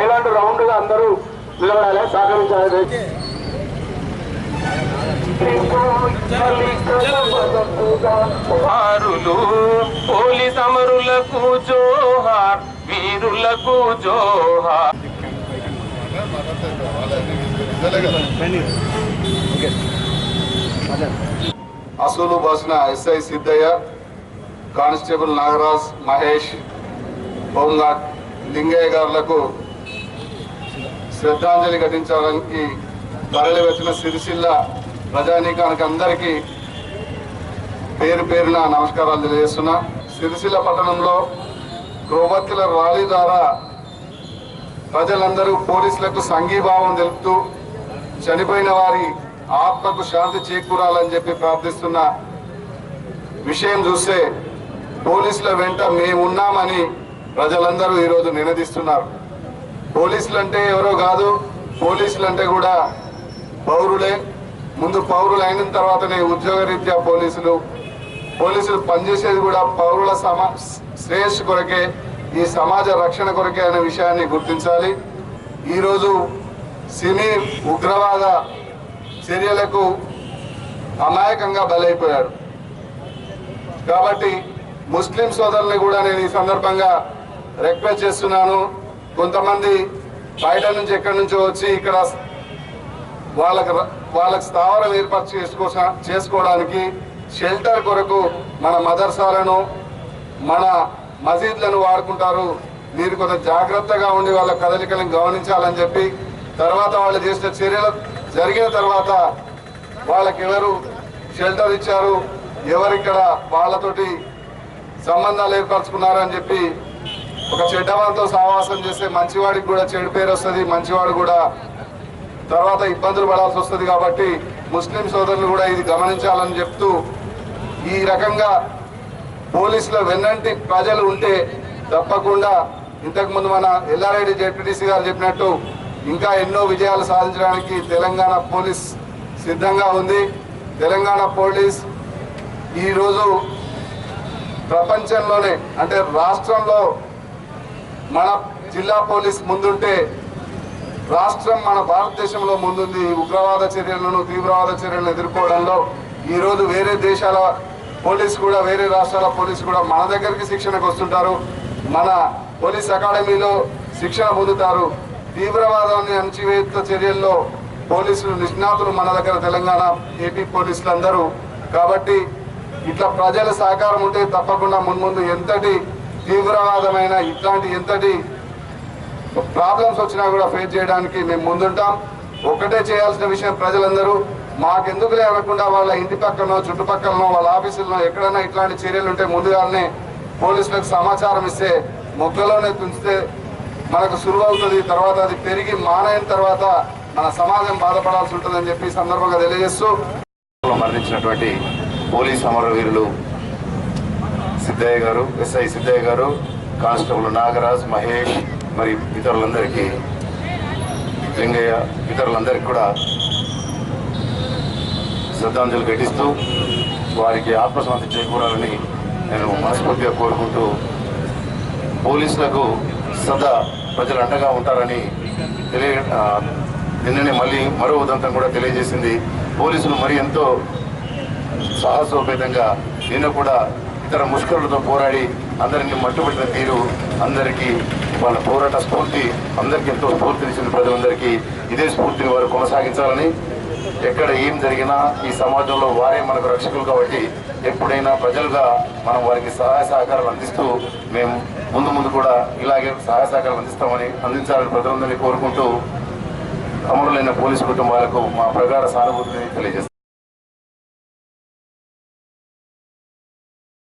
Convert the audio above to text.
Island రౌండ్గా అందరూ నిలబడాలి సహకరించాలి. జోహారులు పోలీస్ అమరులకు జోహార్ వీరులకు జోహార్. అసూలు బాసిన SI Siddaiah constable Nagaraj Mahesh home guard Lingaiah గారులకు శ్రద్ధాంజలి ఘటించడానికి తరలి వచ్చిన సిరిసిల్ల ప్రజానీకానికి అందరికీ పేరు పేరున నమస్కారాలు తెలియజేస్తున్నా. సిరిసిల్ల పట్టణంలో క్రోవత్తుల ర్యాలీ ద్వారా ప్రజలందరూ పోలీసులకు సంఘీభావం తెలుపుతూ చనిపోయిన వారి ఆత్మకు శాంతి చేకూరాలని చెప్పి ప్రార్థిస్తున్న విషయం చూస్తే పోలీసుల వెంట మేమున్నామని ప్రజలందరూ ఈరోజు నినదిస్తున్నారు. పోలీసులు అంటే ఎవరో కాదు పోలీసులు అంటే కూడా పౌరులే. ముందు పౌరులు అయిన తర్వాతనే ఉద్యోగరీత్యా పోలీసులు. పోలీసులు పనిచేసేది కూడా పౌరుల సమా శ్రేయస్సు కొరకే ఈ సమాజ రక్షణ కొరకే అనే విషయాన్ని గుర్తించాలి. ఈరోజు సినీ ఉగ్రవాద చర్యలకు అమాయకంగా బలైపోయాడు. కాబట్టి ముస్లిం సోదరుల్ని కూడా నేను ఈ సందర్భంగా రిక్వెస్ట్ చేస్తున్నాను. కొంతమంది బయట నుంచి ఎక్కడి నుంచో వచ్చి ఇక్కడ వాళ్ళకి వాళ్ళకి స్థావరం ఏర్పాటు చేసుకో చేసుకోవడానికి షెల్టర్ కొరకు మన మదర్సాలను మన మసీద్లను వాడుకుంటారు. మీరు కొంత జాగ్రత్తగా ఉండి వాళ్ళ కదలికలను గమనించాలని చెప్పి తర్వాత వాళ్ళు చేసిన చర్యలు జరిగిన తర్వాత వాళ్ళకి ఎవరు షెల్టర్ ఇచ్చారు ఎవరిక్కడ వాళ్ళతోటి సంబంధాలు ఏర్పరచుకున్నారని చెప్పి ఒక చెడ్డవాడితో సహవాసం చేస్తే మంచివాడికి కూడా చెడు పేరు వస్తుంది మంచివాడు కూడా తర్వాత ఇబ్బందులు పడాల్సి వస్తుంది కాబట్టి ముస్లిం సోదరులు కూడా ఇది గమనించాలని చెప్తూ ఈ రకంగా పోలీసుల వెన్నంటి ప్రజలు ఉంటే తప్పకుండా ఇంతకుముందు మన ఎల్లారెడ్డి జెడ్పీటీసీ గారు చెప్పినట్టు ఇంకా ఎన్నో విజయాలు సాధించడానికి తెలంగాణ పోలీస్ సిద్ధంగా ఉంది. తెలంగాణ పోలీస్ ఈరోజు ప్రపంచంలోనే అంటే రాష్ట్రంలో మన జిల్లా పోలీస్ ముందుంటే రాష్ట్రం మన భారతదేశంలో ముందుంది. ఉగ్రవాద చర్యలను తీవ్రవాద చర్యలను ఎదుర్కోవడంలో ఈరోజు వేరే దేశాల పోలీస్ కూడా వేరే రాష్ట్రాల పోలీస్ కూడా మన దగ్గరికి శిక్షణకు వస్తుంటారు. మన పోలీస్ అకాడమీలో శిక్షణ పొందుతారు. తీవ్రవాదాన్ని అణచివేత చర్యల్లో పోలీసులు నిష్ణాతులు మన దగ్గర తెలంగాణ ఏపీ పోలీసులు అందరూ కాబట్టి ఇట్లా ప్రజల సహకారం ఉంటే తప్పకుండా మున్ముందు ఎంతటి తీవ్రవాదమైన ఇట్లాంటి ఎంతటి ప్రాబ్లమ్స్ వచ్చినా కూడా ఫేస్ చేయడానికి మేము ముందుంటాం. ఒకటే చేయాల్సిన విషయం ప్రజలందరూ మాకెందుకులే అనకుండా వాళ్ళ ఇంటి పక్కనో చుట్టుపక్కలనో వాళ్ళ ఆఫీసుల్లో ఎక్కడైనా ఇట్లాంటి చర్యలు ఉంటే ముందుగానే పోలీసులకు సమాచారం ఇస్తే మొక్కలోనే తుంచితే మనకు సులువవుతుంది. తర్వాత అది పెరిగి మానైన తర్వాత మన సమాజం బాధపడాల్సి ఉంటుందని చెప్పి సందర్భంగా తెలియజేస్తూ మరణించినటువంటి పోలీస్ అమరవీరులు సిద్ధయ్య గారు ఎస్ఐ సిద్ధయ్య గారు కానిస్టేబుల్ నాగరాజ్ మహేష్ మరి ఇతరులందరికీ లింగయ్య ఇతరులందరికీ కూడా శ్రద్ధాంజలి ఘటిస్తూ వారికి ఆత్మశాంతి చేకూరాలని నేను మనస్ఫూర్తిగా కోరుకుంటూ పోలీసులకు సదా ప్రజలు అండగా ఉంటారని తెలియ నిన్ననే మళ్ళీ మరో ఉదంతం కూడా తెలియజేసింది. పోలీసులు మరి ఎంతో సాహసోపేతంగా నిన్న కూడా ఇతర ముష్కరులతో పోరాడి అందరినీ మట్టుబడిన తీరు అందరికీ వాళ్ళ పోరాట స్ఫూర్తి అందరికీ ఎంతో స్ఫూర్తినిచ్చిన ప్రజలందరికీ. ఇదే స్ఫూర్తిని వారు కొనసాగించాలని ఎక్కడ ఏం జరిగినా ఈ సమాజంలో వారే మనకు రక్షకులు కాబట్టి ఎప్పుడైనా ప్రజలుగా మనం వారికి సహాయ సహకారాలు అందిస్తూ మేము ముందు ముందు కూడా ఇలాగే సహాయ సహకారాలు అందిస్తామని అందించాలని ప్రజలందరినీ కోరుకుంటూ అమరులైన పోలీసు కుటుంబాలకు మా ప్రగాఢ సానుభూతిని తెలియజేస్తాం